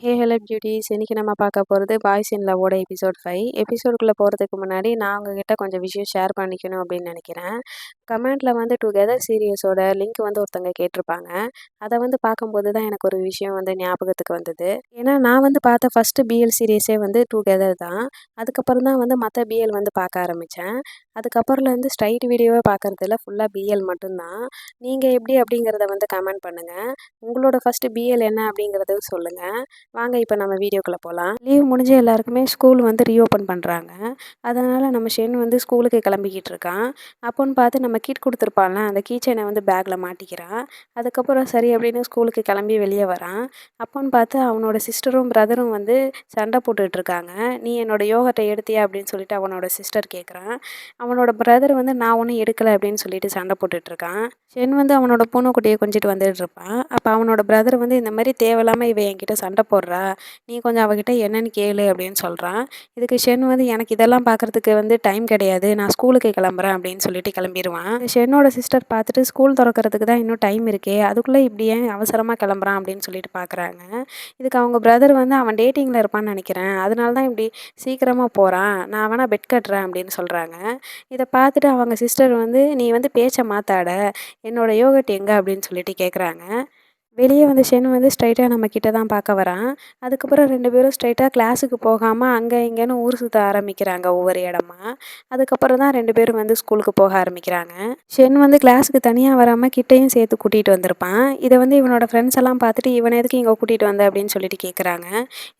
Hey hello beauties இன்றைக்கி நம்ம பார்க்க போகிறது பாய்ஸ் இன் லவ்வோட எபிசோட் ஃபைவ் எபிசோடுக்குள்ளே போகிறதுக்கு முன்னாடி நான் உங்ககிட்ட கொஞ்சம் விஷயம் ஷேர் பண்ணிக்கணும் அப்படின்னு நினைக்கிறேன். கமெண்ட்டில் வந்து டுகெதர் சீரியஸோட லிங்க் வந்து ஒருத்தங்க கேட்டிருப்பாங்க. அதை வந்து பார்க்கும்போது தான் எனக்கு ஒரு விஷயம் வந்து ஞாபகத்துக்கு வந்தது. ஏன்னா நான் வந்து பார்த்த ஃபஸ்ட்டு பிஎல் சீரியஸே வந்து டுகெதர் தான். அதுக்கப்புறம் தான் வந்து மற்ற பிஎல் வந்து பார்க்க ஆரம்பித்தேன் அதுக்கப்புறம்லேருந்து ஸ்ட்ரைட் வீடியோவே பார்க்குறதில்ல ஃபுல்லாக பிஎல் மட்டும்தான் நீங்கள் எப்படி அப்படிங்கிறத வந்து கமெண்ட் பண்ணுங்கள் உங்களோட ஃபஸ்ட்டு பிஎல் என்ன அப்படிங்கிறத சொல்லுங்கள் வாங்க இப்போ நம்ம வீடியோக்குள்ளே போகலாம் லீவ் முடிஞ்சு எல்லாருக்குமே ஸ்கூல் வந்து ரீஓப்பன் பண்ணுறாங்க அதனால் நம்ம ஷென் வந்து ஸ்கூலுக்கு கிளம்பிக்கிட்டு இருக்கான். அப்போன்னு பார்த்து நம்ம கீட் கொடுத்துருப்பாள்ல அந்த கீ செயினை வந்து பேக்கில் மாட்டிக்கிறான். அதுக்கப்புறம் சரி அப்படின்னு ஸ்கூலுக்கு கிளம்பி வெளியே வரான். அப்போன்னு பார்த்து அவனோட சிஸ்டரும் பிரதரும் வந்து சண்டை போட்டுட்ருக்காங்க. நீ என்னோட யோகத்தை எடுத்தியா? அப்படின்னு சொல்லிட்டு அவனோட சிஸ்டர் கேட்குறான் அவனோட பிரதர் வந்து நான் ஒன்றும் எடுக்கலை அப்படின்னு சொல்லிட்டு சண்டை போட்டுட்ருக்கான். ஷென் வந்து அவனோட பூனைக்குட்டியை கொஞ்சிட்டு வந்துட்டு இருப்பான். அப்போ அவனோட பிரதர் வந்து இந்த மாதிரி தேவையில்லாமல் இவன் என்கிட்ட சண்டை போடுறா. நீ கொஞ்சம் அவகிட்ட என்னென்னு கேளு அப்படின்னு சொல்கிறான் இதுக்கு ஷென் வந்து எனக்கு இதெல்லாம் பார்க்குறதுக்கு வந்து டைம் கிடையாது. நான் ஸ்கூலுக்கு கிளம்புறேன் அப்படின்னு சொல்லிட்டு கிளம்பிடுவான் ஷென்னோட சிஸ்டர் பார்த்துட்டு ஸ்கூல் திறக்கிறதுக்கு தான் இன்னும் டைம் இருக்கே அதுக்குள்ளே இப்படி ஏன் அவசரமாக கிளம்புறான் அப்படின்னு சொல்லிட்டு பார்க்குறாங்க. இதுக்கு அவங்க பிரதர் வந்து அவன் டேட்டிங்கில் இருப்பான்னு நினைக்கிறேன். அதனால தான் இப்படி சீக்கிரமாக போகிறான் நான் வேணால் பெட் கட்டுறேன் அப்படின்னு சொல்கிறாங்க இதை பார்த்துட்டு அவங்க சிஸ்டர் வந்து நீ வந்து பேச்சை மாற்றாட என்னோட யோகட் எங்கே? அப்படின்னு சொல்லிட்டு கேட்குறாங்க வெளியே வந்து ஷென் வந்து ஸ்ட்ரைட்டாக நம்ம கிட்ட தான் பார்க்க வரான். அதுக்கப்புறம் ரெண்டு பேரும் ஸ்ட்ரைட்டாக கிளாஸுக்கு போகாமல் அங்கே இங்கேன்னு ஊர் சுற்ற ஆரம்பிக்கிறாங்க ஒவ்வொரு இடமா. அதுக்கப்புறம் தான் ரெண்டு பேரும் வந்து ஸ்கூலுக்கு போக ஆரம்பிக்கிறாங்க. ஷென் வந்து கிளாஸுக்கு தனியாக வராமல் கிட்டையும் சேர்த்து கூட்டிகிட்டு வந்திருப்பான். இதை வந்து இவனோட ஃப்ரெண்ட்ஸ் எல்லாம் பார்த்துட்டு இவனை எதுக்கு இங்கே கூட்டிகிட்டு வந்த? அப்படின்னு சொல்லிட்டு கேட்குறாங்க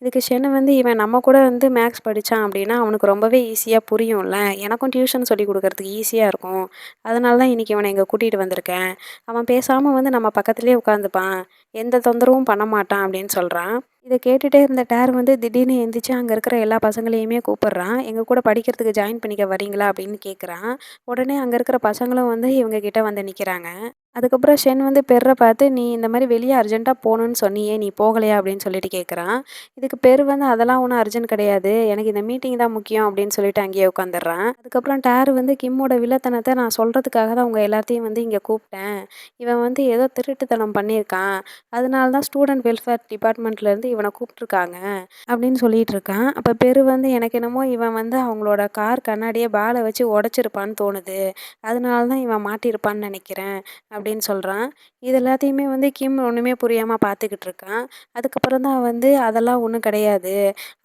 இதுக்கு ஷென் வந்து இவன் நம்ம கூட வந்து மேக்ஸ் படித்தான் அப்படின்னா அவனுக்கு ரொம்பவே ஈஸியாக புரியும்ல. எனக்கும் டியூஷன் சொல்லி கொடுக்கறதுக்கு ஈஸியாக இருக்கும். அதனால தான் இன்றைக்கி இவனை இங்கே கூட்டிகிட்டு வந்திருக்கேன். அவன் பேசாமல் வந்து நம்ம பக்கத்துலேயே உட்காந்துப்பான் எந்த தொந்தரவும் பண்ண மாட்டான் அப்படின்னு சொல்கிறான் இதை கேட்டுகிட்டே இருந்த டேர் வந்து திடீர்னு எந்திரிச்சு அங்கே இருக்கிற எல்லா பசங்களையுமே கூப்பிட்றான். எங்கள் கூட படிக்கிறதுக்கு ஜாயின் பண்ணிக்க வரீங்களா அப்படின்னு கேட்குறான் உடனே அங்கே இருக்கிற பசங்களும் வந்து இவங்க கிட்ட வந்து நிற்கிறாங்க அதுக்கப்புறம் ஷென் வந்து பெர்ரை பார்த்து நீ இந்த மாதிரி வெளியே அர்ஜென்ட்டாக போகணுன்னு சொன்னியே நீ போகலையா? அப்படின்னு சொல்லிட்டு கேட்குறான் இதுக்கு பெரு வந்து அதெல்லாம் ஒன்றும் அர்ஜென்ட் கிடையாது. எனக்கு இந்த மீட்டிங் தான் முக்கியம் அப்படின்னு சொல்லிட்டு அங்கேயே உட்காந்துடுறான் அதுக்கப்புறம் டேர் வந்து கிம்மோட வில்லத்தனத்தை நான் சொல்கிறதுக்காக தான் உங்கள் எல்லாத்தையும் வந்து இங்கே கூப்பிட்டேன். இவன் வந்து ஏதோ திருட்டுத்தனம் பண்ணியிருக்கான். அதனால தான் ஸ்டூடெண்ட் வெல்ஃபேர் டிபார்ட்மெண்ட்லேருந்து இவனை கூப்பிட்ருக்காங்க அப்படின்னு சொல்லிட்டு இருக்கான். அப்போ பெரு வந்து எனக்கு என்னமோ இவன் வந்து அவங்களோட கார் கண்ணாடியை பாலை வச்சு உடச்சிருப்பான்னு தோணுது. அதனால தான் இவன் மாட்டியிருப்பான்னு நினைக்கிறேன் அப்படின்னு சொல்கிறான் இது எல்லாத்தையுமே வந்து கிம் ஒன்றுமே புரியாமல் பார்த்துக்கிட்டு இருக்கான். அதுக்கப்புறம் தான் வந்து அதெல்லாம் ஒன்றும் கிடையாது.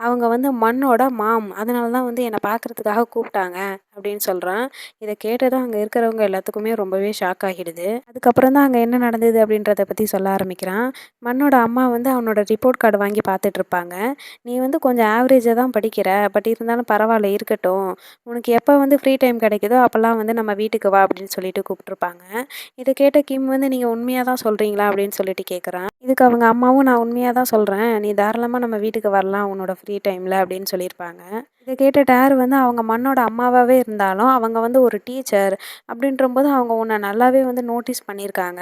அவங்க வந்து மண்ணோட மாம். அதனால தான் வந்து என்னை பார்க்குறதுக்காக கூப்பிட்டாங்க அப்படின்னு சொல்கிறான் இதை கேட்டதும் அங்கே இருக்கிறவங்க எல்லாத்துக்குமே ரொம்பவே ஷாக் ஆகிடுது. அதுக்கப்புறம் தான் அங்கே என்ன நடந்தது அப்படின்றத பற்றி சொல்ல ஆரம்பிக்கிறான். மண்ணோட அம்மா வந்து அவனோட ரிப்போர்ட் கார்டு வாங்கி பார்த்துட்ருப்பாங்க நீ வந்து கொஞ்சம் ஆவரேஜாக தான் படிக்கிற. பட் இருந்தாலும் பரவாயில்ல இருக்கட்டும். உனக்கு எப்போ வந்து ஃப்ரீ டைம் கிடைக்குதோ அப்போல்லாம் வந்து நம்ம வீட்டுக்கு வா அப்படின்னு சொல்லிட்டு கூப்பிட்ருப்பாங்க இதை கேட்ட கிம் வந்து நீங்கள் உண்மையாக தான் சொல்கிறீங்களா அப்படின்னு சொல்லிட்டு கேட்குறான் இதுக்கு அவங்க அம்மாவும் நான் உண்மையாக தான் சொல்கிறேன் நீ தாராளமாக நம்ம வீட்டுக்கு வரலாம் உன்னோட ஃப்ரீ டைமில் அப்படின்னு சொல்லியிருப்பாங்க. இதை கேட்ட டேர் வந்து அவங்க மண்ணோட அம்மாவாகவே இருந்தாலும் அவங்க வந்து ஒரு டீச்சர் அப்படின்றம்போது அவங்க உன்னை நல்லாவே வந்து நோட்டீஸ் பண்ணியிருக்காங்க.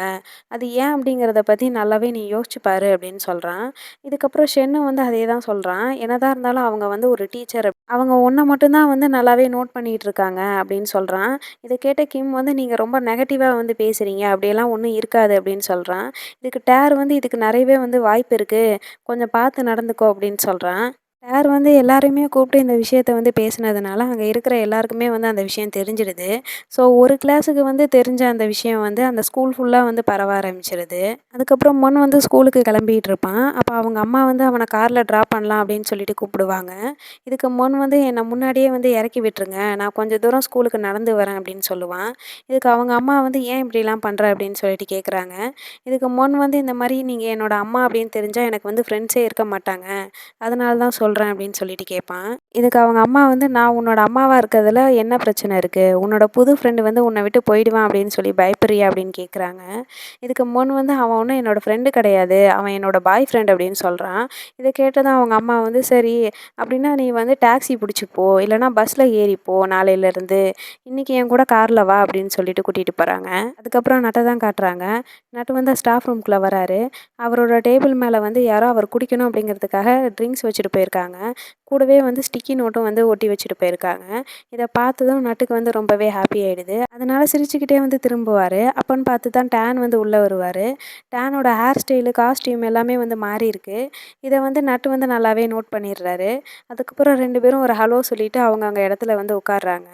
அது ஏன் அப்படிங்கிறத பற்றி நல்லாவே நீ யோசிச்சுப்பாரு அப்படின்னு சொல்கிறான் இதுக்கப்புறம் ஷென்னு வந்து அதே தான் சொல்கிறான் என்னதான் இருந்தாலும் அவங்க வந்து ஒரு டீச்சர் அவங்க ஒன்றை மட்டும்தான் வந்து நல்லாவே நோட் பண்ணிகிட்டு இருக்காங்க அப்படின்னு சொல்கிறான் இதை கேட்ட கிம் வந்து நீங்கள் ரொம்ப நெகட்டிவாக வந்து பேசுகிறீங்க அப்படியெல்லாம் ஒன்றும் இருக்காது அப்படின்னு சொல்கிறான் இதுக்கு டேர் வந்து இதுக்கு நிறையவே வந்து வாய்ப்பு இருக்குது கொஞ்சம் பார்த்து நடந்துக்கோ அப்படின்னு சொல்கிறான் சார் வந்து எல்லாரையுமே கூப்பிட்டு இந்த விஷயத்த வந்து பேசினதுனால அங்கே இருக்கிற எல்லாருக்குமே வந்து அந்த விஷயம் தெரிஞ்சிடுது. ஸோ ஒரு கிளாஸுக்கு வந்து தெரிஞ்ச அந்த விஷயம் வந்து அந்த ஸ்கூல் ஃபுல்லாக வந்து பரவ ஆரம்பிச்சிருது. அதுக்கப்புறம் மொன் வந்து ஸ்கூலுக்கு கிளம்பிகிட்டு இருப்பான். அப்போ அவங்க அம்மா வந்து அவனை காரில் ட்ராப் பண்ணலாம் அப்படின்னு சொல்லிட்டு கூப்பிடுவாங்க. இதுக்கு மொன் வந்து என்னை முன்னாடியே வந்து இறக்கி விட்டுருங்க. நான் கொஞ்சம் தூரம் ஸ்கூலுக்கு நடந்து வரேன் அப்படின்னு சொல்லுவான். இதுக்கு அவங்க அம்மா வந்து ஏன் இப்படிலாம் பண்ணுற அப்படின்னு சொல்லிட்டு கேட்குறாங்க இதுக்கு மொன் வந்து இந்த மாதிரி நீங்கள் என்னோடய அம்மா அப்படின்னு தெரிஞ்சால் எனக்கு வந்து ஃப்ரெண்ட்ஸே இருக்க மாட்டாங்க. அதனால தான் சொல் சொல்கிறேன் அப்படின்னு சொல்லிட்டு கேட்பான் இதுக்கு அவங்க அம்மா வந்து நான் உன்னோட அம்மாவாக இருக்கிறதுல என்ன பிரச்சனை இருக்குது உன்னோட புது ஃப்ரெண்டு வந்து உன்னை விட்டு போயிடுவான் அப்படின்னு சொல்லி பயப்படுறியா? அப்படின்னு கேட்குறாங்க இதுக்கு முன் வந்து அவன் ஒன்றும் என்னோடய ஃப்ரெண்டு கிடையாது. அவன் என்னோடய பாய் ஃப்ரெண்ட் அப்படின்னு சொல்கிறான் இதை கேட்டதும் அவங்க அம்மா வந்து சரி அப்படின்னா நீ வந்து டாக்ஸி பிடிச்சிப்போ இல்லைனா பஸ்ஸில் ஏறிப்போ நாளையிலேருந்து இன்றைக்கி என் கூட காரில் வா அப்படின்னு சொல்லிட்டு கூட்டிகிட்டு போகிறாங்க அதுக்கப்புறம் நட்டை தான் காட்டுறாங்க. நட்டு வந்து ஸ்டாஃப் ரூம்குள்ளே வராரு. அவரோட டேபிள் மேலே வந்து யாரோ அவர் குடிக்கணும் அப்படிங்கிறதுக்காக ட்ரிங்க்ஸ் வச்சுட்டு போயிருக்காங்க. போயிருக்காங்க கூடவே வந்து ஸ்டிக்கி நோட்டும் வந்து ஒட்டி வச்சுட்டு போயிருக்காங்க. இதை பார்த்ததும் நட்டுக்கு வந்து ரொம்பவே ஹாப்பி ஆகிடுது அதனால் சிரிச்சுக்கிட்டே வந்து திரும்புவார். அப்போன்னு பார்த்து தான் டேன் வந்து உள்ளே வருவார். டேனோட ஹேர் ஸ்டைலு காஸ்டியூம் எல்லாமே வந்து மாறி இருக்கு. இதை வந்து நட்டு வந்து நல்லாவே நோட் பண்ணிடுறாரு. அதுக்கப்புறம் ரெண்டு பேரும் ஒரு ஹலோ சொல்லிவிட்டு அவங்க அங்கே இடத்துல வந்து உட்காடுறாங்க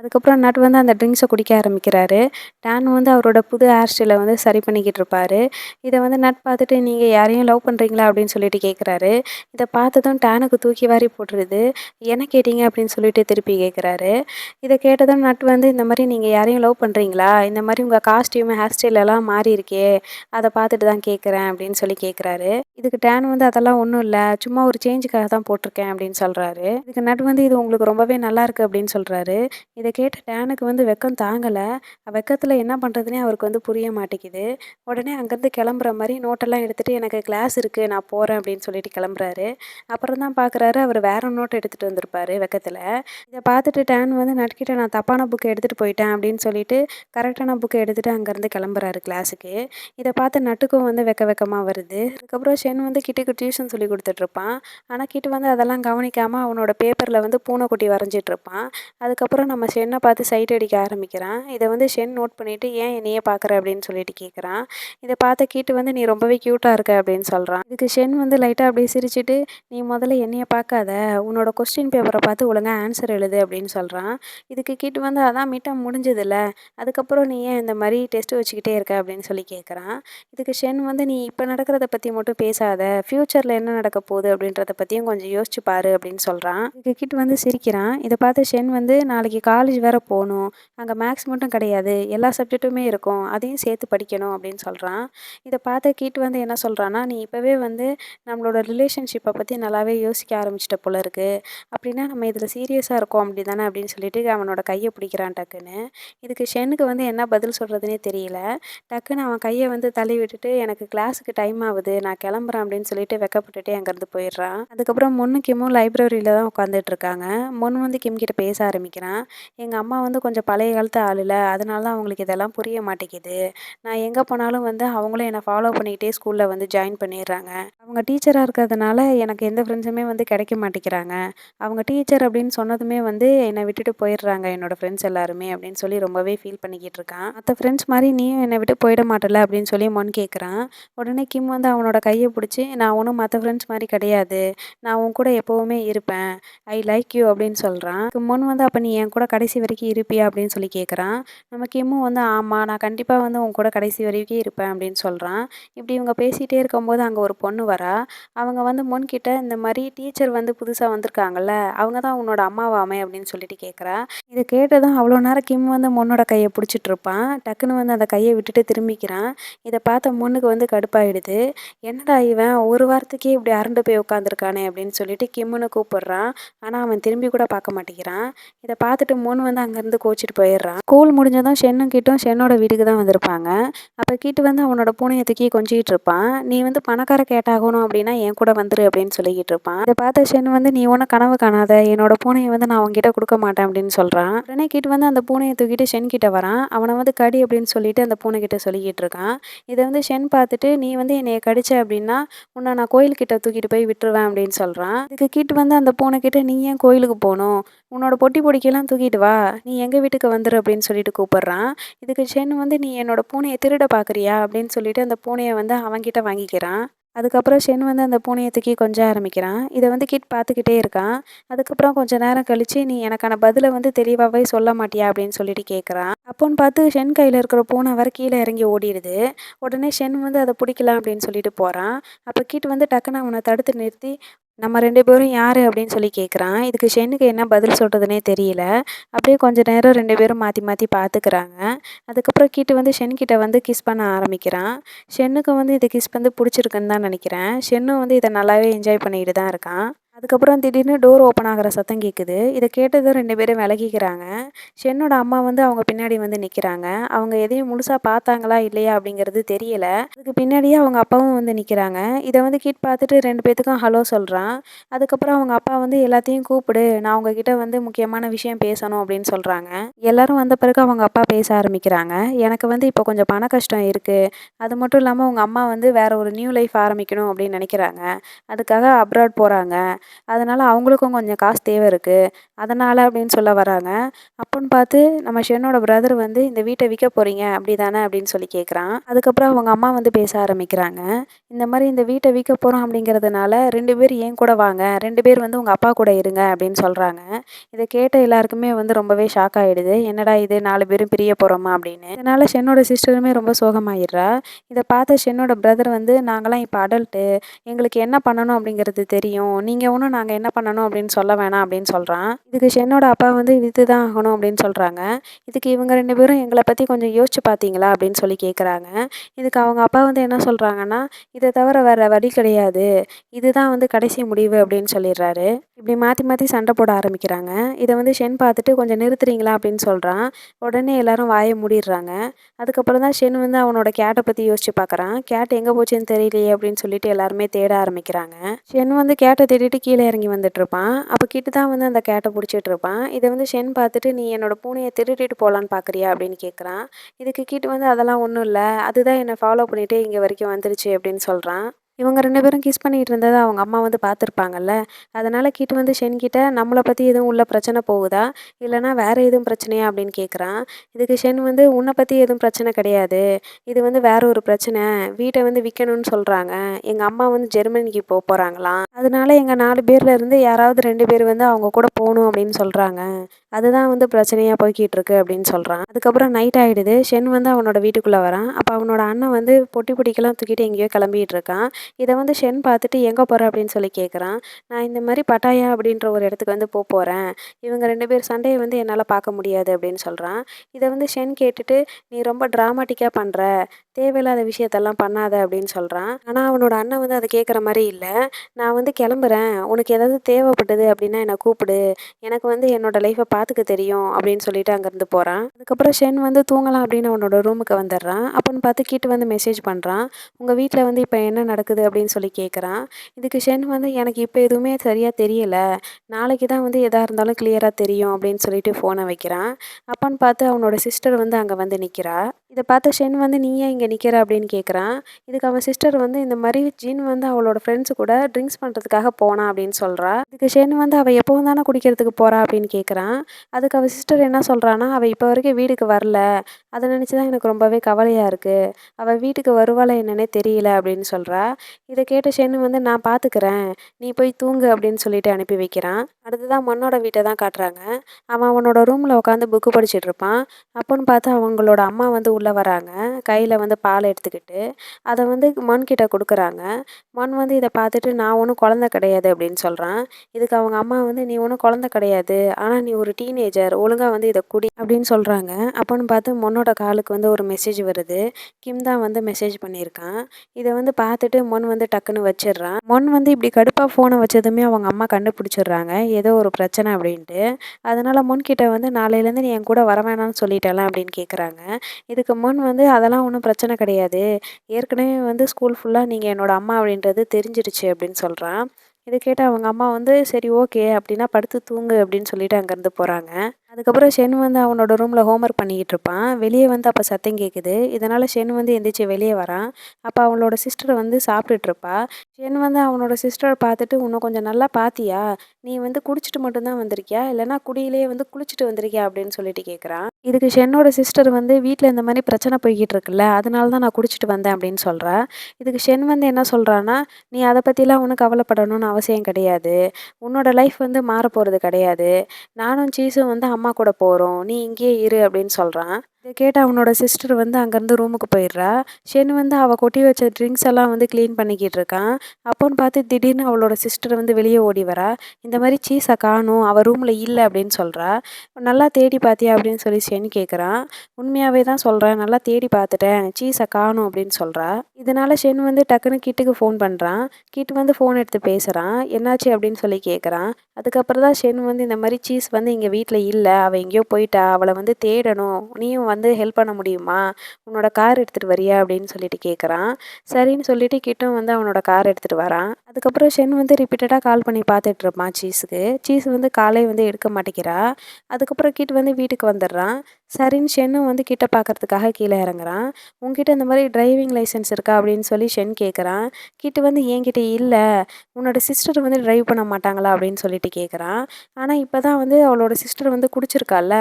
அதுக்கப்புறம் நட் வந்து அந்த ட்ரிங்க்ஸை குடிக்க ஆரம்பிக்கிறாரு. டேன் வந்து அவரோட புது ஹேர் ஸ்டைலை வந்து சரி பண்ணிக்கிட்டு இருப்பாரு இதை வந்து நட் பார்த்துட்டு நீங்கள் யாரையும் லவ் பண்ணுறீங்களா அப்படின்னு சொல்லிட்டு கேட்குறாரு இதை பார்த்ததும் டேனுக்கு தூக்கி வாரி போட்டுருது. என்ன கேட்டீங்க? அப்படின்னு சொல்லிட்டு திருப்பி கேட்குறாரு இதை கேட்டதும் நட் வந்து இந்த மாதிரி நீங்கள் யாரையும் லவ் பண்ணுறீங்களா இந்த மாதிரி உங்கள் காஸ்டியூம் ஹேர் ஸ்டைலெல்லாம் மாறி இருக்கே. அதை பார்த்துட்டு தான் கேட்குறேன் அப்படின்னு சொல்லி கேட்குறாரு இதுக்கு டேன் வந்து அதெல்லாம் ஒன்றும் இல்லை. சும்மா ஒரு சேஞ்சுக்காக தான் போட்டிருக்கேன். அப்படின்னு சொல்கிறாரு இதுக்கு நட் வந்து இது உங்களுக்கு ரொம்பவே நல்லா இருக்குது அப்படின்னு சொல்கிறாரு இதை இதை கேட்ட டேனுக்கு வந்து வெக்கம் தாங்கலை. வெக்கத்தில் என்ன பண்ணுறதுனே அவருக்கு வந்து புரிய மாட்டேங்குது. உடனே அங்கேருந்து கிளம்புற மாதிரி நோட்டெல்லாம் எடுத்துகிட்டு எனக்கு கிளாஸ் இருக்குது நான் போகிறேன் அப்படின்னு சொல்லிட்டு கிளம்புறாரு. அப்புறம் தான் பார்க்குறாரு அவர் வேறு நோட் எடுத்துகிட்டு வந்திருப்பாரு வெக்கத்தில். இதை பார்த்துட்டு டேன் வந்து நட்கிட்ட நான் தப்பான புக்கை எடுத்துகிட்டு போயிட்டேன் அப்படின்னு சொல்லிட்டு கரெக்டான புக்கை எடுத்துகிட்டு அங்கேருந்து கிளம்புறாரு கிளாஸுக்கு இதை பார்த்து நட்டுக்கும் வந்து வெக்க வெக்கமாக வருது. அதுக்கப்புறம் ஷென் வந்து கிட்டுக்கு டியூஷன் சொல்லி கொடுத்துட்ருப்பான் ஆனால் கிட்டு வந்து அதெல்லாம் கவனிக்காமல் அவனோட பேப்பரில் வந்து பூனைக்குட்டி வரைஞ்சிட்ருப்பான் அதுக்கப்புறம் நம்ம ஷென்னை பார்த்து சைட் அடிக்க ஆரம்பிக்கிறான். இதை வந்து ஷென் நோட் பண்ணிவிட்டு ஏன் என்னையே பார்க்குற? அப்படின்னு சொல்லிட்டு கேட்குறான் இதை பார்த்த கீட்டு வந்து நீ ரொம்பவே க்யூட்டாக இருக்க அப்படின்னு சொல்கிறான் இதுக்கு ஷென் வந்து லைட்டாக அப்படியே சிரிச்சிட்டு நீ முதல்ல என்னையை பார்க்காத. உன்னோட கொஸ்டின் பேப்பரை பார்த்து ஒழுங்காக ஆன்சர் எழுது அப்படின்னு சொல்கிறான் இதுக்கு கீட்டு வந்து அதான் மீட்டம் முடிஞ்சதில்ல. அதுக்கப்புறம் நீ ஏன் இந்த மாதிரி டெஸ்ட் வச்சுக்கிட்டே இருக்க? அப்படின்னு சொல்லி கேட்குறான் இதுக்கு ஷென் வந்து நீ இப்போ நடக்கிறத பற்றி மட்டும் பேசாத. ஃப்யூச்சரில் என்ன நடக்க போகுது? அப்படின்றத பற்றியும் கொஞ்சம் யோசிச்சு பாரு அப்படின்னு சொல்கிறான் இதுக்கு கிட்ட வந்து சிரிக்கிறான். இதை பார்த்து ஷென் வந்து நாளைக்கு கா காலேஜ் வேறு போகணும். அங்கே மேக்ஸ் மட்டும் கிடையாது. எல்லா சப்ஜெக்ட்டுமே இருக்கும். அதையும் சேர்த்து படிக்கணும் அப்படின்னு சொல்கிறான் இதை பார்த்த கீட்டு வந்து என்ன சொல்கிறான்னா நீ இப்போவே வந்து நம்மளோட ரிலேஷன்ஷிப்பை பற்றி நல்லாவே யோசிக்க ஆரம்பிச்சிட்ட போல இருக்குது அப்படின்னா நம்ம இதில் சீரியஸாக இருக்கோம் அப்படி தானே அப்படின்னு சொல்லிட்டு அவனோட கையை பிடிக்கிறான் டக்குன்னு. இதுக்கு ஷென்னுக்கு வந்து என்ன பதில் சொல்கிறதுனே தெரியல. டக்குன்னு அவன் கையை வந்து தள்ளி விட்டுட்டு எனக்கு கிளாஸுக்கு டைம் ஆகுது. நான் கிளம்புறேன். அப்படின்னு சொல்லிட்டு வெக்கப்பட்டுட்டு அங்கேருந்து போயிடுறான். அதுக்கப்புறம் முன்னு கிம்மும் லைப்ரரியில் தான் உட்காந்துட்டு இருக்காங்க. முன் வந்து கிம் கிட்ட பேச ஆரம்பிக்கிறான். எங்கள் அம்மா வந்து கொஞ்சம் பழைய காலத்து ஆளுல அதனால தான் அவங்களுக்கு இதெல்லாம் புரிய மாட்டேங்குது. நான் எங்கே போனாலும் வந்து அவங்களும் என்னை ஃபாலோ பண்ணிக்கிட்டே ஸ்கூலில் வந்து ஜாயின் பண்ணிடுறாங்க. அவங்க டீச்சராக இருக்கிறதுனால எனக்கு எந்த ஃப்ரெண்ட்ஸுமே வந்து கிடைக்க மாட்டேங்கிறாங்க. அவங்க டீச்சர் அப்படின்னு சொன்னதுமே வந்து என்னை விட்டுட்டு போயிடுறாங்க என்னோடய ஃப்ரெண்ட்ஸ் எல்லாருமே அப்படின்னு சொல்லி ரொம்பவே ஃபீல் பண்ணிக்கிட்டு இருக்கான். மற்ற ஃப்ரெண்ட்ஸ் மாதிரி நீயும் என்னை விட்டு போயிட மாட்டல அப்படின்னு சொல்லி மொன் கேட்குறான் உடனே கிம் வந்து அவனோட கையை பிடிச்சி நான் ஒன்றும் மற்ற ஃப்ரெண்ட்ஸ் மாதிரி கிடையாது. நான் உன் கூட எப்போவுமே இருப்பேன். ஐ லைக் யூ அப்படின்னு சொல்கிறான் மொன் வந்து அப்போ நீ என் கூட கடைசி கடைசி வரைக்கும் இருப்பியா அப்படின்னு சொல்லி கேட்குறான். நம்ம கிம்மும் வந்து ஆமாம் நான் கண்டிப்பாக வந்து உன் கூட கடைசி வரைக்கும் இருப்பேன் அப்படின்னு சொல்கிறான் இப்படி இவங்க பேசிகிட்டே இருக்கும்போது அங்கே ஒரு பொண்ணு வரா. அவங்க வந்து முன்கிட்ட இந்த மாதிரி டீச்சர் வந்து புதுசாக வந்திருக்காங்கல்ல அவங்க தான் உன்னோட அம்மாவாமே அப்படின்னு சொல்லிட்டு கேட்குறா. இதை கேட்டதும் அவ்வளோ நேரம் கிம் வந்து முன்னோட கையை பிடிச்சிட்டு இருப்பான். டக்குன்னு வந்து அந்த கையை விட்டுட்டு திரும்பிக்கிறான். இதை பார்த்த முன்னுக்கு வந்து கடுப்பாயிடுது. என்னடா இவன்? ஒரு வாரத்துக்கே இப்படி அரண்டு போய் உட்காந்துருக்கானே அப்படின்னு சொல்லிட்டு கிம்முன்னு கூப்பிடுறான். ஆனால் அவன் திரும்பி கூட பார்க்க மாட்டேங்கிறான். இதை பார்த்துட்டு முன் பொண்ணு வந்து அங்கேருந்து கோச்சிட்டு போயிடுறான் ஸ்கூல் முடிஞ்சதும் ஷென்னும் கிட்டும் ஷென்னோட வீட்டுக்கு தான் வந்திருப்பாங்க. அப்போ கிட்டு வந்து அவனோட பூனையை தூக்கி கொஞ்சிக்கிட்டு இருப்பான். நீ வந்து பணக்கார கேட்டாகணும் அப்படின்னா என் கூட வந்துரு அப்படின்னு சொல்லிக்கிட்டு இருப்பான். இதை பார்த்த ஷென் வந்து நீ ஒன்றும் கனவு காணாத. என்னோட பூனையை வந்து நான் அவங்ககிட்ட கொடுக்க மாட்டேன் அப்படின்னு சொல்கிறான் உடனே கிட்டு வந்து அந்த பூனையை தூக்கிட்டு ஷென் கிட்ட வரான். அவனை வந்து கடி அப்படின்னு சொல்லிட்டு அந்த பூனை கிட்ட சொல்லிக்கிட்டு இருக்கான். இதை வந்து ஷென் பார்த்துட்டு நீ வந்து என்னைய கடிச்ச அப்படின்னா உன்னை நான் கோயில்கிட்ட தூக்கிட்டு போய் விட்டுருவேன் அப்படின்னு சொல்கிறான் இதுக்கு கிட்டு வந்து அந்த பூனை கிட்ட நீ ஏன் கோயிலுக்கு போகணும்? உன்னோட பொட்டி பொடிக்கெல்லாம் தூக்கிட்டு வா நீ எங்கள் வீட்டுக்கு வந்துடு அப்படின்னு சொல்லிட்டு கூப்பிட்றான். இதுக்கு சென் வந்து நீ என்னோட பூனையை திருட பார்க்குறியா அப்படின்னு சொல்லிட்டு அந்த பூனையை வந்து அவன்கிட்ட வாங்கிக்கிறான். அதுக்கப்புறம் ஷென் வந்து அந்த பூனையை தூக்கி கொஞ்சம் ஆரம்பிக்கிறான். இதை வந்து கிட் பார்த்துக்கிட்டே இருக்கான். அதுக்கப்புறம் கொஞ்ச நேரம் கழித்து நீ எனக்கான பதிலை வந்து தெளிவாகவே சொல்ல மாட்டியா? அப்படின்னு சொல்லிட்டு கேட்குறான் அப்போன்னு பார்த்து ஷென் கையில் இருக்கிற பூனை வர கீழே இறங்கி ஓடிடுது. உடனே ஷென் வந்து அதை பிடிக்கலாம் அப்படின்னு சொல்லிட்டு போகிறான் அப்போ கிட் வந்து டக்குன்னு அவனை தடுத்து நிறுத்தி நம்ம ரெண்டு பேரும் யார் அப்படின்னு சொல்லி கேட்குறான் இதுக்கு ஷென்னுக்கு என்ன பதில் சொல்கிறதுனே தெரியல. அப்படியே கொஞ்சம் நேரம் ரெண்டு பேரும் மாற்றி மாற்றி பார்த்துக்கிறாங்க அதுக்கப்புறம் கிட்ட வந்து ஷென் கிட்ட வந்து கிஸ் பண்ண ஆரம்பிக்கிறான். ஷென்னுக்கு வந்து இது கிஸ் வந்து பிடிச்சிருக்குன்னு தான் நினைக்கிறேன். ஷென்னும் வந்து இதை நல்லாவே என்ஜாய் பண்ணிக்கிட்டு தான் இருக்கான். அதுக்கப்புறம் திடீர்னு டோர் ஓப்பன் ஆகிற சத்தம் கேட்குது இதை கேட்டதும் ரெண்டு பேரும் விலகிக்கிறாங்க. ஷென்னோட அம்மா வந்து அவங்க பின்னாடி வந்து நிற்கிறாங்க அவங்க எதையும் முழுசாக பார்த்தாங்களா இல்லையா அப்படிங்கிறது தெரியல. அதுக்கு பின்னாடியே அவங்க அப்பாவும் வந்து நிற்கிறாங்க இதை வந்து கிட் பார்த்துட்டு ரெண்டு பேத்துக்கும் ஹலோ சொல்கிறான் அதுக்கப்புறம் அவங்க அப்பா வந்து எல்லாத்தையும் கூப்பிடு நான் உங்ககிட்ட வந்து முக்கியமான விஷயம் பேசணும் அப்படின்னு சொல்கிறாங்க எல்லாரும் வந்த பிறகு அவங்க அப்பா பேச ஆரம்பிக்கிறாங்க. எனக்கு வந்து இப்போ கொஞ்சம் பண கஷ்டம் இருக்குது அது மட்டும் இல்லாமல் அவங்க அம்மா வந்து வேற ஒரு நியூ லைஃப் ஆரம்பிக்கணும் அப்படின்னு நினைக்கிறாங்க. அதுக்காக அப்ராட் போகிறாங்க அதனால் அவங்களுக்கும் கொஞ்சம் காசு தேவை இருக்குது அதனால் அப்படின்னு சொல்ல வராங்க. அப்போன்னு பார்த்து நம்ம ஷென்னோட பிரதர் வந்து இந்த வீட்டை விற்க போகிறீங்க அப்படி தானே அப்படின்னு சொல்லி கேட்குறான் அதுக்கப்புறம் அவங்க அம்மா வந்து பேச ஆரம்பிக்கிறாங்க. இந்த மாதிரி இந்த வீட்டை விற்க போகிறோம் அப்படிங்கிறதுனால ரெண்டு பேர் ஏன் கூட வாங்க? ரெண்டு பேர் வந்து உங்கள் அப்பா கூட இருங்க அப்படின்னு சொல்கிறாங்க இதை கேட்ட எல்லாருக்குமே வந்து ரொம்பவே ஷாக் ஆகிடுது என்னடா இது? நாலு பேரும் பிரிய போகிறோமா அப்படின்னு. இதனால் ஷென்னோட சிஸ்டருமே ரொம்ப சோகமாயிடுறா. இதை பார்த்த ஷென்னோட பிரதர் வந்து நாங்களாம் இப்போ அடல்ட்டு எங்களுக்கு என்ன பண்ணணும் அப்படிங்கிறது தெரியும். நீங்கள் ஒன்றும் நாங்கள் என்ன பண்ணணும் அப்படின்னு சொல்ல வேணாம் அப்படின்னு சொல்கிறான் இதுக்கு ஷென்னோட அப்பா வந்து இது தான் ஆகணும் அப்படின்னு சொல்கிறாங்க இதுக்கு இவங்க ரெண்டு பேரும் எங்களை பற்றி கொஞ்சம் யோசிச்சு பார்த்தீங்களா அப்படின்னு சொல்லி கேட்குறாங்க இதுக்கு அவங்க அப்பா வந்து என்ன சொல்கிறாங்கன்னா இதை தவிர வேறு வழி கிடையாது. இதுதான் வந்து கடைசி முடிவு அப்படின்னு சொல்லிடுறாரு. இப்படி மாற்றி மாற்றி சண்டை போட ஆரம்பிக்கிறாங்க. இதை வந்து ஷென் பார்த்துட்டு கொஞ்சம் நிறுத்துறீங்களா அப்படின்னு சொல்கிறான் உடனே எல்லாரும் வாயை மூடிடுறாங்க. அதுக்கப்புறம் தான் ஷென் வந்து அவனோட கேட்டை பற்றி யோசிச்சு பார்க்குறான் கேட் எங்கே போச்சுன்னு தெரியலையே அப்படின்னு சொல்லிட்டு எல்லாருமே தேட ஆரம்பிக்கிறாங்க. ஷென் வந்து கேட்டை தேடிட்டு கீழே இறங்கி வந்துட்டுருப்பான். அப்போ கிட்ட தான் வந்து அந்த கேட்டை பிடிச்சிட்டு இருப்பான் இதை வந்து ஷென் பார்த்துட்டு நீ என்னோட பூனையை திருடிட்டு போகலான்னு பார்க்குறியா அப்படின்னு கேட்குறான் இதுக்கு கிட்ட வந்து அதெல்லாம் ஒன்றும் இல்லை. அதுதான் என்னை ஃபாலோ பண்ணிகிட்டே இங்கே வரைக்கும் வந்துருச்சு அப்படின்னு சொல்கிறான் இவங்க ரெண்டு பேரும் கிஸ் பண்ணிகிட்டு இருந்ததை அவங்க அம்மா வந்து பார்த்துருப்பாங்கல்ல. அதனால் கிட்டு வந்து ஷென்கிட்ட நம்மளை பற்றி எதுவும் உள்ள பிரச்சனை போகுதா? இல்லைனா வேறு எதுவும் பிரச்சனையா? அப்படின்னு கேட்குறான் இதுக்கு ஷென் வந்து உன்னை பற்றி எதுவும் பிரச்சனை கிடையாது. இது வந்து வேற ஒரு பிரச்சனை. வீட்டை வந்து விற்கணும்னு சொல்கிறாங்க எங்கள் அம்மா வந்து ஜெர்மனிக்கு போக போகிறாங்களாம் அதனால எங்கள் நாலு பேரில் இருந்து யாராவது ரெண்டு பேர் வந்து அவங்க கூட போகணும் அப்படின்னு சொல்கிறாங்க அதுதான் வந்து பிரச்சனையாக போய்கிட்டு இருக்கு அப்படின்னு சொல்கிறான் அதுக்கப்புறம் நைட் ஆகிடுது ஷென் வந்து அவனோட வீட்டுக்குள்ளே வரான். அப்போ அவனோட அண்ணன் வந்து பொட்டி பொட்டிக்கெல்லாம் தூக்கிட்டு எங்கேயோ கிளம்பிட்டு இருக்கான். இதை வந்து ஷென் பார்த்துட்டு எங்கே போகிற அப்படின்னு சொல்லி கேட்குறான். நான் இந்த மாதிரி பட்டாயா அப்படின்ற ஒரு இடத்துக்கு வந்து போக போகிறேன். இவங்க ரெண்டு பேர் சண்டையை வந்து என்னால் பார்க்க முடியாது அப்படின்னு சொல்கிறான். இதை வந்து ஷென் கேட்டுட்டு நீ ரொம்ப ட்ராமாட்டிக்காக பண்ணுற தேவையில்லாத விஷயத்தெல்லாம் பண்ணாத அப்படின்னு சொல்கிறான் ஆனால் அவனோட அண்ணன் வந்து அதை கேட்குற மாதிரி இல்லை. நான் வந்து கிளம்புறேன். உனக்கு ஏதாவது தேவைப்பட்டது அப்படின்னா என்னை கூப்பிடு. எனக்கு வந்து என்னோடய லைஃப்பை பார்த்துக்க தெரியும் அப்படின்னு சொல்லிட்டு அங்கேருந்து போகிறான் அதுக்கப்புறம் ஷென் வந்து தூங்கலாம் அப்படின்னு அவனோட ரூமுக்கு வந்துடுறான். அப்போன்னு பார்த்து கீட்டு வந்து மெசேஜ் பண்ணுறான் உங்கள் வீட்டில் வந்து இப்போ என்ன நடக்குது அப்படின்னு சொல்லி கேட்குறான் இதுக்கு ஷென் வந்து எனக்கு இப்போ எதுவுமே சரியாக தெரியல. நாளைக்கு தான் வந்து எதாக இருந்தாலும் கிளியராக தெரியும் அப்படின்னு சொல்லிட்டு ஃபோனை வைக்கிறான். அப்போன்னு பார்த்து அவனோட சிஸ்டர் வந்து அங்கே வந்து நிற்கிறா இதை பார்த்த ஷென் வந்து நீ இங்கே நிற்கிற அப்படின்னு கேட்குறான். இதுக்கு அவன் சிஸ்டர் வந்து இந்த மாதிரி ஜீன் வந்து அவளோட ஃப்ரெண்ட்ஸு கூட ட்ரிங்க்ஸ் பண்ணுறதுக்காக போனா அப்படின்னு சொல்கிறா இதுக்கு ஷேன் வந்து அவள் எப்போவும் தானே குடிக்கிறதுக்கு போகிறா அப்படின்னு கேட்குறான். அதுக்கு அவள் சிஸ்டர் என்ன சொல்கிறான்னா அவள் இப்போ வரைக்கும் வீட்டுக்கு வரல. அதை நினச்சி தான் எனக்கு ரொம்பவே கவலையாக இருக்குது அவள் வீட்டுக்கு வருவாள் என்னன்னே தெரியல அப்படின்னு சொல்கிறா இதை கேட்ட ஷென் வந்து நான் பார்த்துக்கிறேன் நீ போய் தூங்கு அப்படின்னு சொல்லிட்டு அனுப்பி வைக்கிறான். அடுத்ததான் மண்ணோட வீட்டை தான் காட்டுறாங்க. அவன் அவனோட ரூமில் உட்காந்து புக்கு படிச்சுட்டு இருப்பான். அப்போன்னு பார்த்து அவங்களோட அம்மா வந்து உள்ளே வராங்க. கையில் வந்து பால் எடுத்துக்கிட்டு அதை வந்து மண் கிட்ட கொடுக்குறாங்க. மண் வந்து இதை பார்த்துட்டு நான் ஒன்றும் குழந்த கிடையாது அப்படின்னு சொல்கிறான் இதுக்கு அவங்க அம்மா வந்து நீ ஒன்றும் குழந்த கிடையாது. ஆனால் நீ ஒரு டீனேஜர். ஒழுங்காக வந்து இதை குடி அப்படின்னு சொல்கிறாங்க அப்போன்னு பார்த்து மொன்னோட காலுக்கு வந்து ஒரு மெசேஜ் வருது. கிம் தான் வந்து மெசேஜ் பண்ணியிருக்கான். இதை வந்து பார்த்துட்டு மொன் வந்து டக்குன்னு வச்சிடுறான். மொன் வந்து இப்படி கடுப்பாக ஃபோனை வச்சதுமே அவங்க அம்மா கண்டுபிடிச்சிடுறாங்க. ஏதோ ஒரு பிரச்சனை அப்படின்ட்டு. அதனால் முன்கிட்ட வந்து நாளையிலேருந்து நீ என் கூட வர வேணாம்னு சொல்லிட்டலாம் அப்படின்னு கேட்குறாங்க இதுக்கு முன் வந்து அதெல்லாம் ஒன்றும் பிரச்சனை பிரச்சனை கிடையாது. ஏற்கனவே வந்து ஸ்கூல் ஃபுல்லாக நீங்கள் என்னோடய அம்மா அப்படின்றது தெரிஞ்சிடுச்சு அப்படின்னு சொல்கிறான் இதை கேட்டு அவங்க அம்மா வந்து சரி ஓகே அப்படின்னா படுத்து தூங்கு அப்படின்னு சொல்லிட்டு அங்கேருந்து போகிறாங்க அதுக்கப்புறம் ஷென் வந்து அவனோட ரூமில் ஹோம்ஒர்க் பண்ணிக்கிட்டு இருப்பான். வெளியே வந்து அப்போ சத்தம் கேட்குது இதனால் ஷென் வந்து எந்திரிச்சு வெளியே வரான். அப்போ அவளோட சிஸ்டர் வந்து சாப்பிட்டுட்ருப்பா ஷென் வந்து அவனோட சிஸ்டரை பார்த்துட்டு இன்னும் கொஞ்சம் நல்லா பார்த்தியா நீ வந்து குடிச்சிட்டு மட்டும்தான் வந்திருக்கியா? இல்லைனா குடியிலே வந்து குளிச்சுட்டு வந்திருக்கியா? அப்படின்னு சொல்லிட்டு கேட்குறான் இதுக்கு ஷென்னோட சிஸ்டர் வந்து வீட்டில் இந்த மாதிரி பிரச்சனை போய்கிட்டு இருக்குல்ல அதனால தான் நான் குடிச்சிட்டு வந்தேன் அப்படின்னு சொல்கிறா இதுக்கு ஷென் வந்து என்ன சொல்கிறான்னா நீ அதை பற்றிலாம் ஒன்றும் கவலைப்படணும்னு அவசியம் கிடையாது. உன்னோட லைஃப் வந்து மாற போகிறது கிடையாது. நானும் சீஸும் வந்து அம்மா கூட போகிறோம் நீ இங்கேயே இரு அப்படின்னு சொல்கிறான் இதை கேட்டு அவனோட சிஸ்டர் வந்து அங்கேருந்து ரூமுக்கு போயிடுறா. ஷென் வந்து அவள் கொட்டி வச்ச ட்ரிங்க்ஸ் எல்லாம் வந்து க்ளீன் பண்ணிக்கிட்டு இருக்கான். அப்போன்னு பார்த்து திடீர்னு அவளோட சிஸ்டர் வந்து வெளியே ஓடி வரா. இந்த மாதிரி சீஸை காணும். அவள் ரூமில் இல்லை அப்படின்னு சொல்கிறா நல்லா தேடி பார்த்தியா அப்படின்னு சொல்லி ஷென் கேட்குறான் உண்மையாகவே தான் சொல்கிறேன் நல்லா தேடி பார்த்துட்டேன் சீஸை காணும் அப்படின்னு சொல்கிறா இதனால் ஷென் வந்து டக்குன்னு கிட்டுக்கு ஃபோன் பண்ணுறான் கிட்டு வந்து ஃபோன் எடுத்து பேசுகிறான் என்னாச்சு? அப்படின்னு சொல்லி கேட்குறான் அதுக்கப்புறம் தான் ஷென் வந்து இந்த மாதிரி சீஸ் வந்து இங்கே வீட்டில் இல்லை. அவள் எங்கேயோ போயிட்டா. அவளை வந்து தேடணும். நீயும் வந்து ஹெல்ப் பண்ண முடியுமா? உன்னோட கார் எடுத்துகிட்டு வரியா? அப்படின்னு சொல்லிட்டு கேட்குறான் சரின்னு சொல்லிட்டு கிட்டும் வந்து அவனோட கார் எடுத்துகிட்டு வரான். அதுக்கப்புறம் ஷென் வந்து ரிப்பீட்டடாக கால் பண்ணி பார்த்துட்டு இருப்பான் சீஸுக்கு சீஸ் வந்து காலே வந்து எடுக்க மாட்டேங்கிறா. அதுக்கப்புறம் கிட் வந்து வீட்டுக்கு வந்துடுறான். சரின்னு ஷென்னும் வந்து கிட்ட பார்க்கறதுக்காக கீழே இறங்குறான். உங்ககிட்ட இந்த மாதிரி டிரைவிங் லைசன்ஸ் இருக்கா? அப்படின்னு சொல்லி ஷென் கேட்குறான் கிட்ட வந்து என்கிட்ட இல்லை. உன்னோட சிஸ்டர் வந்து டிரைவ் பண்ண மாட்டாங்களா? அப்படின்னு சொல்லிட்டு கேட்குறான் ஆனால் இப்போ தான் வந்து அவளோட சிஸ்டர் வந்து குடிச்சிருக்கால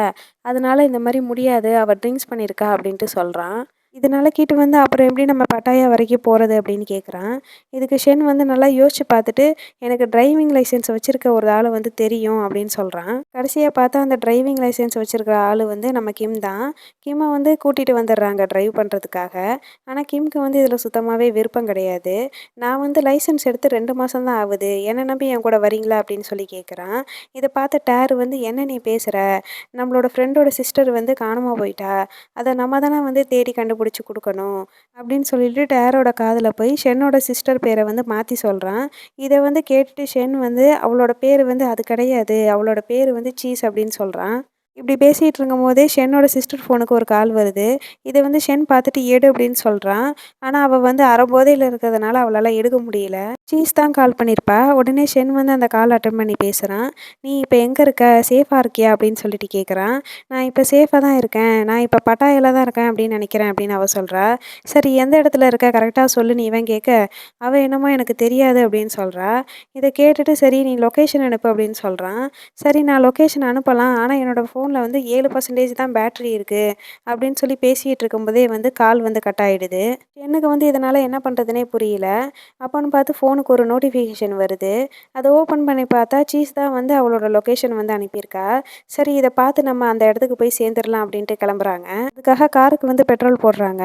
அதனால இந்த மாதிரி முடியாது. அவள் ட்ரிங்க்ஸ் பண்ணியிருக்கா அப்படின்ட்டு சொல்கிறான் இதனால கீட்டு வந்து அப்புறம் எப்படி நம்ம பட்டாயா வரைக்கும் போகிறது அப்படின்னு கேட்குறான் இதுக்கு ஷென் வந்து நல்லா யோசிச்சு பார்த்துட்டு எனக்கு டிரைவிங் லைசன்ஸ் வச்சுருக்க ஒரு ஆள் வந்து தெரியும் அப்படின்னு சொல்கிறான் கடைசியாக பார்த்தா அந்த டிரைவிங் லைசன்ஸ் வச்சுருக்கிற ஆள் வந்து நம்ம கிம் தான். கிம்மை வந்து கூட்டிகிட்டு வந்துடுறாங்க ட்ரைவ் பண்ணுறதுக்காக ஆனால் கிம்க்கு வந்து இதில் சுத்தமாகவே விருப்பம் கிடையாது. நான் வந்து லைசன்ஸ் எடுத்து ரெண்டு மாதம் தான் ஆகுது. என்னை நம்பி என் கூட வரீங்களா அப்படின்னு சொல்லி கேட்குறான் இதை பார்த்த டேர் வந்து என்ன நீ பேசுகிற நம்மளோட ஃப்ரெண்டோட சிஸ்டர் வந்து காணாமல் போயிட்டா. அதை நம்ம தானே வந்து தேடி கண்டு கண்டுபிடிச்சி கொடுக்கணும் அப்படின்னு சொல்லிட்டு டேரோட காதில் போய் ஷென்னோட சிஸ்டர் பேரை வந்து மாற்றி சொல்கிறான் இதை வந்து கேட்டுட்டு ஷென் வந்து அவளோட பேர் வந்து அது கிடையாது அவளோட பேர் வந்து சீஸ் அப்படின்னு சொல்கிறான் இப்படி பேசிகிட்டு இருக்கும் போதே ஷென்னோட சிஸ்டர் ஃபோனுக்கு ஒரு கால் வருது. இதை வந்து ஷென் பார்த்துட்டு எடு அப்படின்னு சொல்கிறான் ஆனால் அவள் வந்து அறபோதையில் இருக்கிறதுனால அவளால் எடுக்க முடியல. சீஸ் தான் கால் பண்ணியிருப்பா உடனே ஷென் வந்து அந்த கால் அட்டன் பண்ணி பேசுகிறான் நீ இப்போ எங்கே இருக்க? சேஃபாக இருக்கியா? அப்படின்னு சொல்லிட்டு கேட்குறான் நான் இப்போ சேஃபாக தான் இருக்கேன். நான் இப்போ பட்டாயில் தான் இருக்கேன் அப்படின்னு நினைக்கிறேன் அப்படின்னு அவள் சொல்கிறா சரி எந்த இடத்துல இருக்க? கரெக்டாக சொல்லு நீ இவன் கேட்க அவள் என்னமோ எனக்கு தெரியாது அப்படின்னு சொல்கிறா இதை கேட்டுட்டு சரி நீ லொக்கேஷன் அனுப்பு அப்படின்னு சொல்கிறான் சரி நான் லொக்கேஷன் அனுப்பலாம். ஆனால் என்னோடய ஃபோனில் வந்து ஏழு பர்சன்டேஜ் தான் பேட்ரி இருக்குது அப்படின்னு சொல்லி பேசிகிட்டு இருக்கும்போதே வந்து கால் வந்து கட் ஆகிடுது எனக்கு வந்து இதனால் என்ன பண்ணுறதுனே புரியல. அப்போன்னு பார்த்து ஃபோன் ஃபோனுக்கு ஒரு நோட்டிஃபிகேஷன் வருது. அதை ஓப்பன் பண்ணி பார்த்தா சீஸ் தான் வந்து அவளோட லொக்கேஷன் வந்து அனுப்பியிருக்கா. சரி இதை பார்த்து நம்ம அந்த இடத்துக்கு போய் சேர்ந்துடலாம் அப்படின்ட்டு கிளம்புறாங்க. அதுக்காக காருக்கு வந்து பெட்ரோல் போடுறாங்க.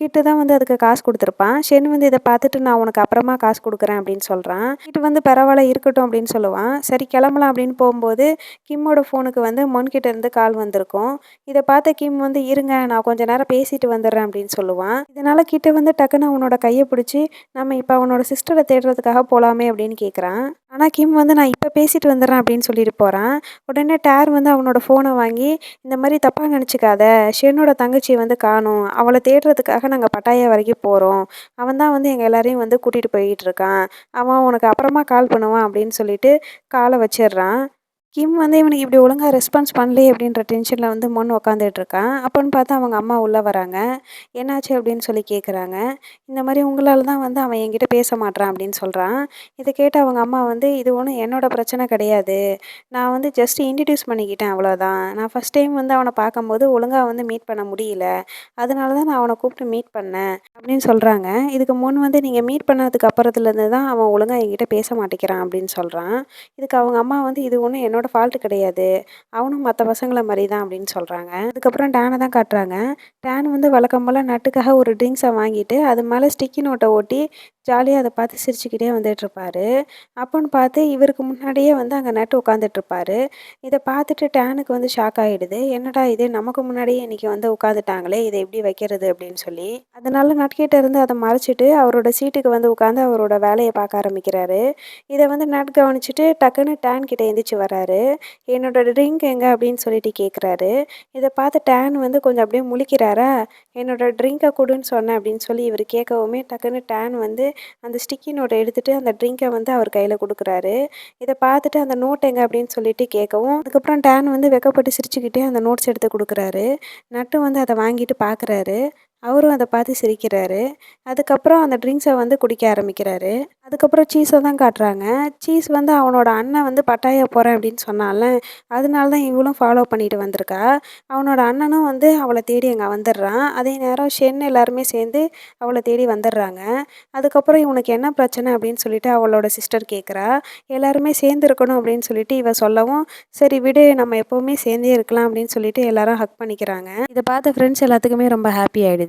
கிட்டு தான் வந்து அதுக்கு காசு கொடுத்துருப்பான். ஷென் வந்து இதை பார்த்துட்டு நான் உனக்கு அப்புறமா காசு கொடுக்குறேன் அப்படின்னு சொல்கிறான் கிட்டு வந்து பரவாயில்ல இருக்கட்டும் அப்படின்னு சொல்லுவான். சரி கிளம்பலாம் அப்படின்னு போகும்போது கிம்மோட ஃபோனுக்கு வந்து மொன்கிட்ட இருந்து கால் வந்திருக்கும். இதை பார்த்த கிம் வந்து இருங்க நான் கொஞ்ச நேரம் பேசிட்டு வந்துடுறேன் அப்படின்னு சொல்லுவான். இதனால் கிட்ட வந்து டக்குன்னு அவனோட கையை பிடிச்சி நம்ம இப்போ அவனோட சிஸ்டரை தேடுறதுக்காக போகலாமே அப்படின்னு கேட்குறான் ஆனால் கிம் வந்து நான் இப்போ பேசிட்டு வந்துடுறேன் அப்படின்னு சொல்லிட்டு போகிறான் உடனே டேர் வந்து அவனோட ஃபோனை வாங்கி இந்த மாதிரி தப்பாக நினச்சிக்காத. ஷென்னோட தங்கச்சியை வந்து காணும். அவளை தேடுறதுக்காக நாங்கள் பட்டாயா வரைக்கும் போகிறோம் அவன் தான் வந்து எங்கள் எல்லாரையும் வந்து கூட்டிகிட்டு போய்கிட்டு இருக்கான். அவன் உனக்கு அப்புறமா கால் பண்ணுவான் அப்படின்னு சொல்லிட்டு காலை வச்சிடுறான். கிம் வந்து இவனுக்கு இப்படி ஒழுங்காக ரெஸ்பான்ஸ் பண்ணலையே அப்படின்ற டென்ஷனில் வந்து முன் உக்காந்துட்டு இருக்கான். அப்போன்னு பார்த்தா அவங்க அம்மா உள்ளே வராங்க. என்னாச்சு அப்படின்னு சொல்லி கேட்குறாங்க இந்த மாதிரி உங்களால் தான் வந்து அவன் என்கிட்ட பேச மாட்டான் அப்படின்னு சொல்கிறான் இதை கேட்டு அவங்க அம்மா வந்து இது ஒன்றும் என்னோடய பிரச்சனை கிடையாது. நான் வந்து ஜஸ்ட் இன்ட்ரடியூஸ் பண்ணிக்கிட்டேன் அவ்வளோதான் நான் ஃபஸ்ட் டைம் வந்து அவனை பார்க்கும்போது ஒழுங்காக வந்து மீட் பண்ண முடியல. அதனால தான் நான் அவனை கூப்பிட்டு மீட் பண்ணேன் அப்படின்னு சொல்கிறாங்க இதுக்கு முன் வந்து நீங்கள் மீட் பண்ணதுக்கு அப்புறத்துலேருந்து தான் அவன் ஒழுங்காக என்கிட்ட பேச மாட்டேங்கிறான் அப்படின்னு சொல்கிறான் இதுக்கு அவங்க அம்மா வந்து இது ஒன்றும் என்னோட ஃபால்ட்டு கிடையாது. அவனும் மற்ற பசங்களை மாதிரி தான் அப்படின்னு சொல்கிறாங்க அதுக்கப்புறம் டேனை தான் காட்டுறாங்க. டேன் வந்து வழக்கம் போல் நட்டுக்காக ஒரு ட்ரிங்க்ஸை வாங்கிட்டு அது மேலே ஸ்டிக்கி நோட்டை ஓட்டி ஜாலியாக அதை பார்த்து சிரிச்சுக்கிட்டே வந்துட்டுருப்பாரு அப்போன்னு பார்த்து இவருக்கு முன்னாடியே வந்து அங்கே நட்டு உட்காந்துட்ருப்பாரு இதை பார்த்துட்டு டேனுக்கு வந்து ஷாக் ஆகிடுது என்னடா இது? நமக்கு முன்னாடியே இன்றைக்கி வந்து உட்காந்துட்டாங்களே இதை எப்படி வைக்கிறது அப்படின்னு சொல்லி. அதனால நட்கிட்ட இருந்து அதை மறைச்சிட்டு அவரோட சீட்டுக்கு வந்து உட்காந்து அவரோட வேலையை பார்க்க ஆரம்பிக்கிறாரு. இதை வந்து நட் கவனிச்சுட்டு டக்குன்னு டேன் கிட்டே எந்திரிச்சு வராரு என்னோட ட்ரிங்க் எங்கே அப்படின்னு சொல்லிட்டு கேட்குறாரு இதை பார்த்து டேன் வந்து கொஞ்சம் அப்படியே முழிக்கிறாரா? என்னோட ட்ரிங்கை கொடுன்னு சொன்னேன் அப்படின்னு சொல்லி இவர் கேட்கவுமே டக்குன்னு டேன் வந்து அந்த ஸ்டிக்கி நோட்டை எடுத்துகிட்டு அந்த ட்ரிங்கை வந்து அவர் கையில் கொடுக்குறாரு. இதை பார்த்துட்டு அந்த நோட் எங்கே அப்படின்னு சொல்லிட்டு கேட்கவும் அதுக்கப்புறம் டேன் வந்து வெக்கப்பட்டு சிரிச்சுக்கிட்டே அந்த நோட்ஸ் எடுத்து கொடுக்குறாரு. நட்டு வந்து அதை வாங்கிட்டு பார்க்குறாரு. அவரும் அதை பார்த்து சிரிக்கிறாரு. அதுக்கப்புறம் அந்த ட்ரிங்க்ஸை வந்து குடிக்க ஆரம்பிக்கிறாரு. அதுக்கப்புறம் சீஸை தான் காட்டுறாங்க. சீஸ் வந்து அவனோட அண்ணன் வந்து பட்டாயா போகிறேன் அப்படின்னு சொன்னால அதனால தான் இவளும் ஃபாலோ பண்ணிட்டு வந்திருக்கா. அவனோட அண்ணனும் வந்து அவளை தேடி அங்கே வந்துடுறான். அதே நேரம் ஷென் எல்லாருமே சேர்ந்து அவளை தேடி வந்துடுறாங்க. அதுக்கப்புறம் இவனுக்கு என்ன பிரச்சனை அப்படின்னு சொல்லிட்டு அவளோட சிஸ்டர் கேட்குறா எல்லாருமே சேர்ந்து இருக்கணும் அப்படின்னு சொல்லிட்டு இவ சொல்லவும் சரி விடு நம்ம எப்போவுமே சேர்ந்தே இருக்கலாம் அப்படின்னு சொல்லிட்டு எல்லாரும் ஹக் பண்ணிக்கிறாங்க. இதை பார்த்த ஃப்ரெண்ட்ஸ் எல்லாத்துக்குமே ரொம்ப ஹாப்பி ஆகிடுது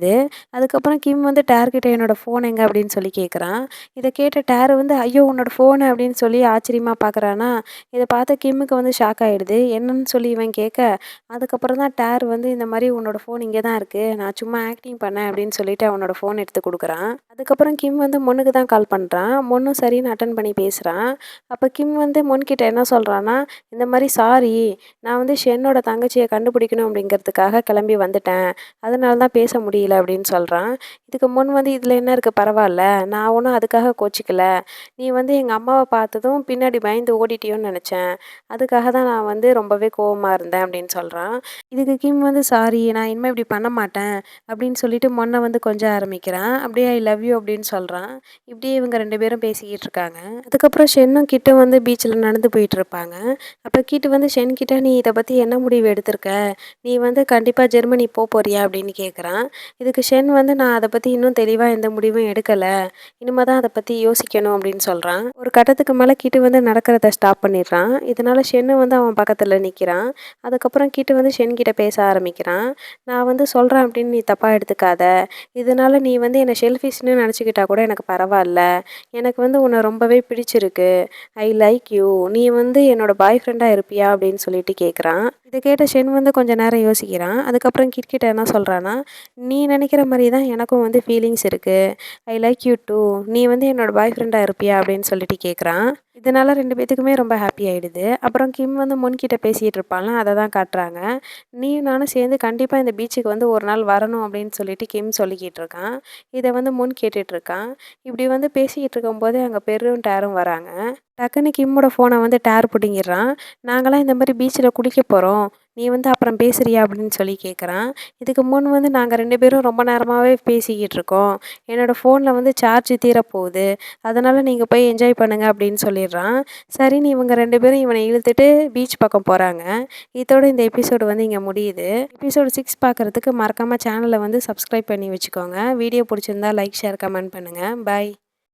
அதுக்கப்புறம் கிம் வந்து டேர்கிட்ட என்னோடய ஃபோன் எங்கே அப்படின்னு சொல்லி கேட்குறான். இதை கேட்ட டேர் வந்து ஐயோ உன்னோட ஃபோனு அப்படின்னு சொல்லி ஆச்சரியமாக பார்க்குறானா. இதை பார்த்து கிம்முக்கு வந்து ஷாக் ஆகிடுது என்னன்னு சொல்லி இவன் கேட்க அதுக்கப்புறம் தான் டேர் வந்து இந்த மாதிரி உன்னோட ஃபோன் இங்கே தான் இருக்குது நான் சும்மா ஆக்டிங் பண்ணேன் அப்படின்னு சொல்லிட்டு அவனோட ஃபோன் எடுத்து கொடுக்குறான். அதுக்கப்புறம் கிம் வந்து மொன்னுக்கு தான் கால் பண்ணுறான் மொன்னும் சரின்னு அட்டன் பண்ணி பேசுகிறான் அப்போ கிம் வந்து மொன்கிட்ட என்ன சொல்கிறான்னா இந்த மாதிரி சாரி நான் வந்து ஷென்னோட தங்கச்சியை கண்டுபிடிக்கணும் அப்படிங்கிறதுக்காக கிளம்பி வந்துட்டேன். அதனால தான் பேச முடியல. முடியல அப்படின்னு சொல்கிறான் இதுக்கு முன் வந்து இதில் என்ன இருக்குது பரவாயில்ல. நான் ஒன்றும் அதுக்காக கோச்சிக்கல. நீ வந்து எங்கள் அம்மாவை பார்த்ததும் பின்னாடி பயந்து ஓடிட்டியோன்னு நினச்சேன். அதுக்காக தான் நான் வந்து ரொம்பவே கோவமாக இருந்தேன் அப்படின்னு சொல்கிறான் இதுக்கு கிம் வந்து சாரி நான் இனிமேல் இப்படி பண்ண மாட்டேன் அப்படின்னு சொல்லிட்டு மொன்னை வந்து கொஞ்சம் ஆரம்பிக்கிறான். அப்படியே ஐ லவ் யூ அப்படின்னு சொல்கிறான் இப்படியே இவங்க ரெண்டு பேரும் பேசிக்கிட்டு இருக்காங்க. அதுக்கப்புறம் ஷென்னும் கிட்ட வந்து பீச்சில் நடந்து போயிட்டு இருப்பாங்க. அப்போ கிட்ட வந்து ஷென் கிட்ட நீ இதை பற்றி என்ன முடிவு எடுத்திருக்க? நீ வந்து கண்டிப்பாக ஜெர்மனி போக போறியா? அப்படின்னு கேட்குறான் இதுக்கு ஷென் வந்து நான் அதை பற்றி இன்னும் தெளிவாக எந்த முடிவும் எடுக்கலை. இனிமேல் தான் அதை பற்றி யோசிக்கணும் அப்படின்னு சொல்கிறான் ஒரு கட்டத்துக்கு மேலே கிட்ட வந்து நடக்கிறத ஸ்டாப் பண்ணிடுறான். இதனால் ஷென்னு வந்து அவன் பக்கத்தில் நிற்கிறான் அதுக்கப்புறம் கிட்டு வந்து ஷென் கிட்டே பேச ஆரம்பிக்கிறான். நான் வந்து சொல்கிறேன் அப்படின்னு நீ தப்பாக எடுத்துக்காத. இதனால் நீ வந்து என்னை ஷெல்ஃபிஷ்னு நினச்சிக்கிட்டா கூட எனக்கு பரவாயில்ல. எனக்கு வந்து உன்னை ரொம்பவே பிடிச்சிருக்கு. ஐ லைக் யூ நீ வந்து என்னோட பாய் ஃப்ரெண்டாக இருப்பியா? அப்படின்னு சொல்லிட்டு கேட்குறான் இதை கேட்ட ஷென் வந்து கொஞ்சம் நேரம் யோசிக்கிறான். அதுக்கப்புறம் கிட்கிட்ட என்ன சொல்கிறான்னா நீ நினைக்கிற மாதிரி தான் எனக்கும் வந்து ஃபீலிங்ஸ் இருக்குது ஐ லைக் யூ டூ நீ வந்து என்னோட பாய் ஃப்ரெண்டாக இருப்பியா அப்படின்னு சொல்லிட்டு கேட்குறான் இதனால் ரெண்டு பேத்துக்குமே ரொம்ப ஹாப்பி ஆகிடுது அப்புறம் கிம் வந்து முன்கிட்ட பேசிகிட்டு இருப்பான்ல அதை தான் காட்டுறாங்க. நீ நானும் சேர்ந்து கண்டிப்பாக இந்த பீச்சுக்கு வந்து ஒரு நாள் வரணும் அப்படின்னு சொல்லிட்டு கிம் சொல்லிக்கிட்டு இருக்கான். இதை வந்து முன் கேட்டுட்டு இருக்கான். இப்படி வந்து பேசிக்கிட்டு இருக்கும்போது அங்கே பெரும் டேரும் வராங்க. டக்குன்னு கிம்மோட ஃபோனை வந்து டேர் பிடிங்கிடுறான். நாங்களாம் இந்த மாதிரி பீச்சில் குளிக்க போகிறோம் நீ வந்து அப்புறம் பேசுறியா? அப்படின்னு சொல்லி கேட்குறான் இதுக்கு முன் வந்து நாங்கள் ரெண்டு பேரும் ரொம்ப நேரமாகவே பேசிக்கிட்டு இருக்கோம். என்னோடய ஃபோனில் வந்து சார்ஜ் தீரப்போகுது. அதனால் நீங்கள் போய் என்ஜாய் பண்ணுங்க அப்படின்னு சொல்லிடுறான். சரின்னு இவங்க ரெண்டு பேரும் இவனை இழுத்துட்டு பீச் பக்கம் போகிறாங்க இதோட இந்த எபிசோடு வந்து இங்கே முடியுது. எபிசோடு சிக்ஸ் பார்க்குறதுக்கு மறக்காமல் சேனலை வந்து சப்ஸ்கிரைப் பண்ணி வச்சுக்கோங்க. வீடியோ பிடிச்சிருந்தா லைக் ஷேர் கமெண்ட் பண்ணுங்கள் பாய்